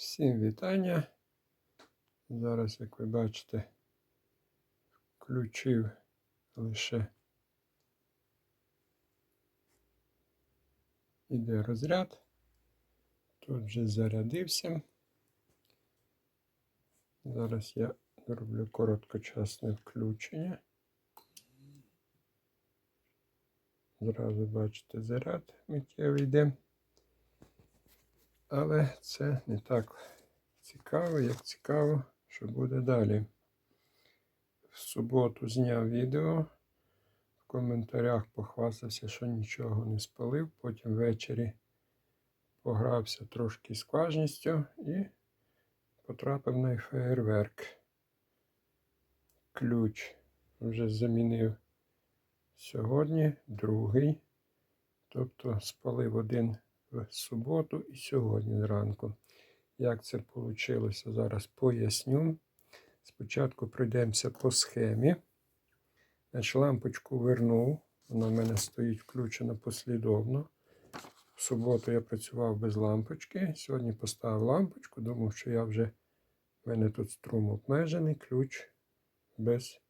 Всім вітання. Зараз, як ви бачите, включив лише іде розряд. Тут вже зарядився. Зараз я роблю короткочасне включення. Зразу бачите, заряд миттєвий йде. Але це не так цікаво, як цікаво, що буде далі. В суботу зняв відео. В коментарях похвастався, що нічого не спалив. Потім ввечері погрався трошки скважністю і потрапив на фейерверк. Ключ вже замінив сьогодні, другий. Тобто спалив один в суботу і сьогодні зранку. Як це вийшло, зараз поясню. Спочатку пройдемося по схемі. Значить, лампочку вернув. Вона в мене стоїть включена послідовно. В суботу я працював без лампочки. Сьогодні поставив лампочку, думав, що я вже в мене тут струм обмежений, ключ без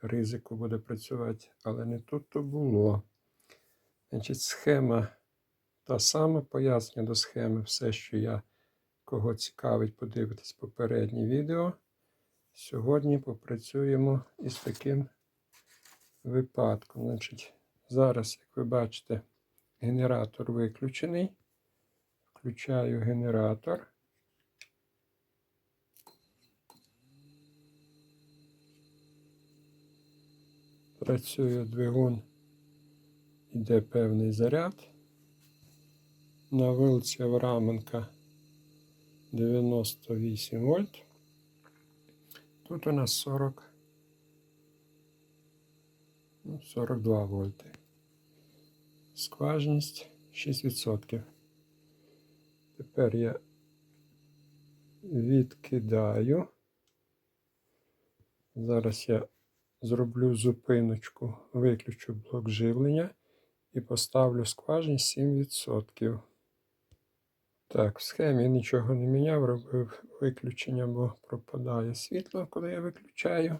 ризику буде працювати. Але не тут то було. Значить, схема та сама пояснення до схеми, все, що я кого цікавить, подивитись попереднє відео. Сьогодні попрацюємо із таким випадком. Значить, Зараз, як ви бачите, генератор виключений. Включаю генератор. Працює двигун, іде певний заряд. На вилці Авраменка 98 вольт. Тут у нас 40, ну, 42 вольти. Скважність 6%. Тепер я відкидаю. Зараз я зроблю зупиночку, виключу блок живлення і поставлю скважність 7%. Так, в схемі нічого не міняв, робив виключення, бо пропадає світло, коли я виключаю.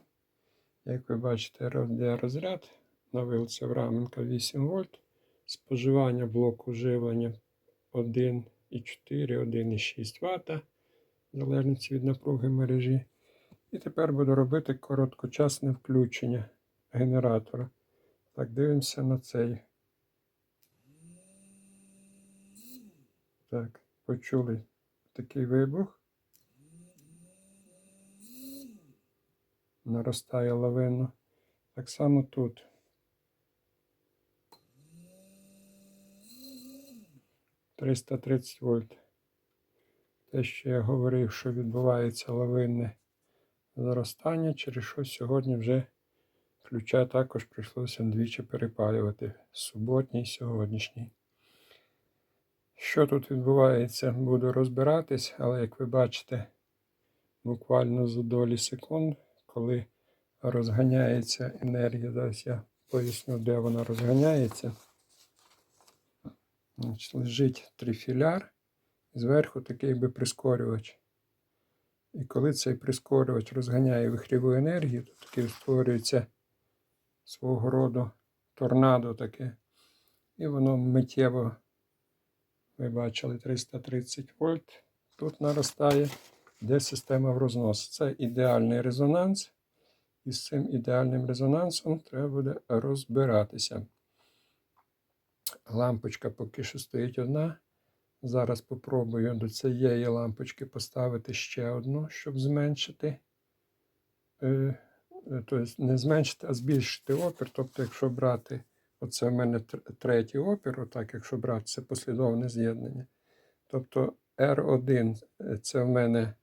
Як ви бачите, йде розряд на вилці Авраменка 8 вольт. Споживання блоку живлення 1,4, 1,6 Вт, в залежності від напруги мережі. І тепер буду робити короткочасне включення генератора. Так, дивимося на цей. Так почули такий вибух. Наростає лавина. Так само тут. Триста тридцять вольт. Те, що я говорив, що відбувається лавинне зростання, через що сьогодні вже ключа також прийшлося двічі перепалювати. Суботній і сьогоднішній. Що тут відбувається, буду розбиратись, але як ви бачите, буквально за долі секунд, коли розганяється енергія, зараз я поясню, де вона розганяється. Значить, Лежить трифіляр, зверху такий би прискорювач. І коли цей прискорювач розганяє вихріву енергію, то таки створюється свого роду торнадо таке. І воно миттєво. Ви бачили 330 вольт. Тут наростає, де система в рознос. Це ідеальний резонанс. І з цим ідеальним резонансом треба буде розбиратися. Лампочка поки що стоїть одна. Зараз попробую до цієї лампочки поставити ще одну, щоб зменшити. Тобто не зменшити, а збільшити опір. Тобто, якщо брати Оце в мене третій опір, отак, якщо брати, це послідовне з'єднання. Тобто R1 це в мене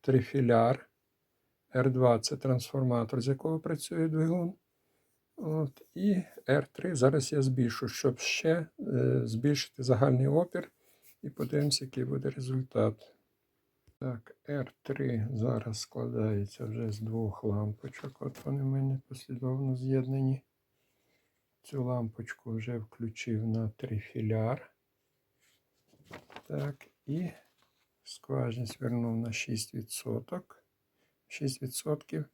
трифіляр, R2 це трансформатор, з якого працює двигун. От, І R3 зараз я збільшу, щоб ще е, збільшити загальний опір. І подивимося, який буде результат. Так, R3 зараз складається вже з двох лампочок. От вони в мене послідовно з'єднані. Цю лампочку вже включив на трифіляр. Так, і Скважність вернув на 6%. 6%.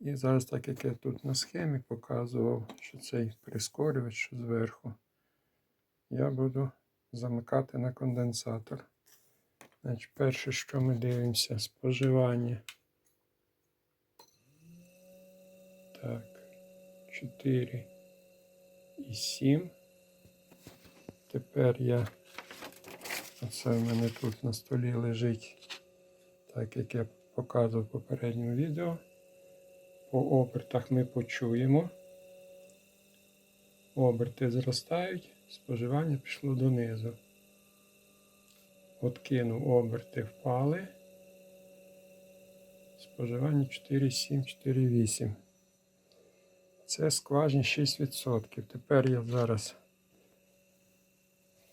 І зараз, так як я тут на схемі показував, що цей прискорювач що зверху, я буду замикати на конденсатор. Значить, перше, що ми дивимося, споживання. Так, 4 і 7. Тепер я, оце в мене тут на столі лежить, так як я показував в попередньому відео. По обертах ми почуємо. Оберти зростають, споживання пішло донизу. Откинув оберти впали. Споживання 4,7, 4,8. Це скважність 6%. Тепер я зараз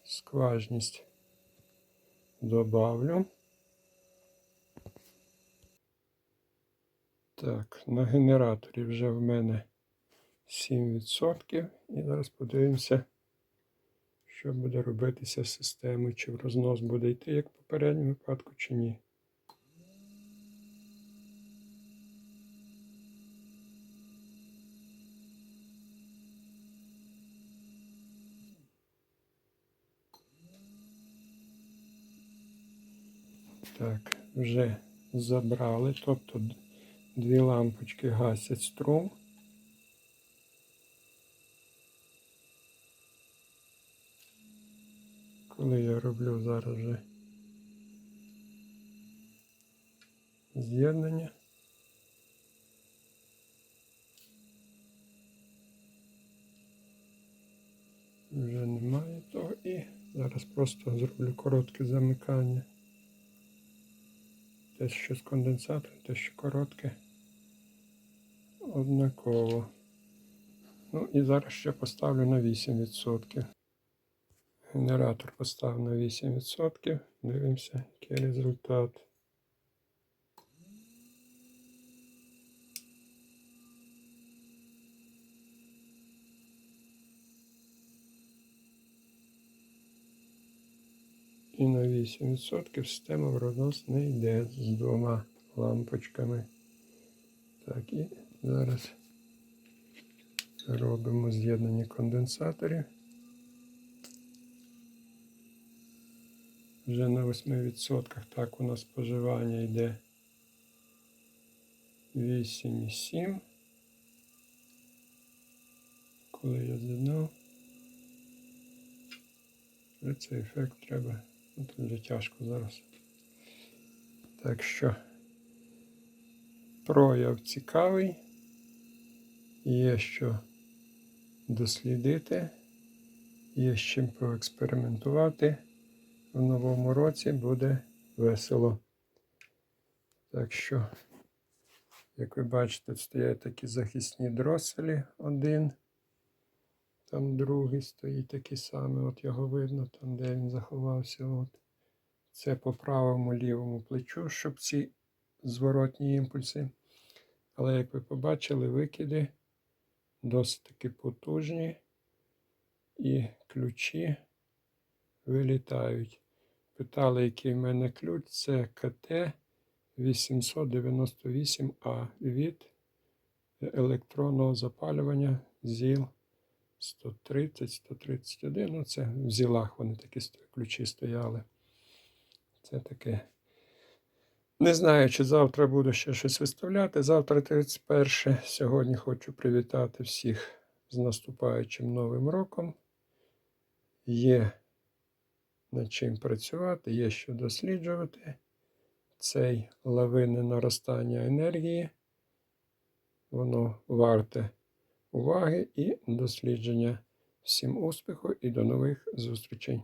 скважність добавлю. Так, на генераторі вже в мене 7%. І зараз подивимося, що буде робитися з системою, чи в рознос буде йти, як в попередньому випадку, чи ні. Так, вже забрали, тобто дві лампочки гасять струм. Коли я роблю зараз вже з'єднання. Вже немає того і зараз просто зроблю коротке замикання. Те, що з конденсатором, те, що коротке. Однаково. Ну і зараз ще поставлю на 8%. Генератор поставив на 8%. Дивимося, який результат. І на 8% система в рознос не йде з двома лампочками. Так, і зараз робимо з'єднання конденсаторів. Вже на 8% так у нас споживання йде 8,7. Коли я з'єднав, цей ефект треба. Тут вже тяжко зараз. Так що прояв цікавий. Є що дослідити, є з чим поекспериментувати. В новому році буде весело. Так що, як ви бачите, стоять такі захисні дроселі один. Там другий стоїть такий самий, от його видно, там де він заховався. От. Це по правому лівому плечу, щоб ці зворотні імпульси. Але як ви побачили, викиди досить таки потужні і ключі вилітають. Питали, який в мене ключ. Це КТ 898А від електронного запалювання ЗІЛ 130-131. Ну, це в зілах вони такі ключі стояли. Це таке. Не знаю, чи завтра буду ще щось виставляти. Завтра 31. Сьогодні хочу привітати всіх з наступаючим Новим роком. Є над чим працювати, є що досліджувати. Цей лавинне наростання енергії. Воно варте уваги і дослідження. Всім успіху і до нових зустрічей!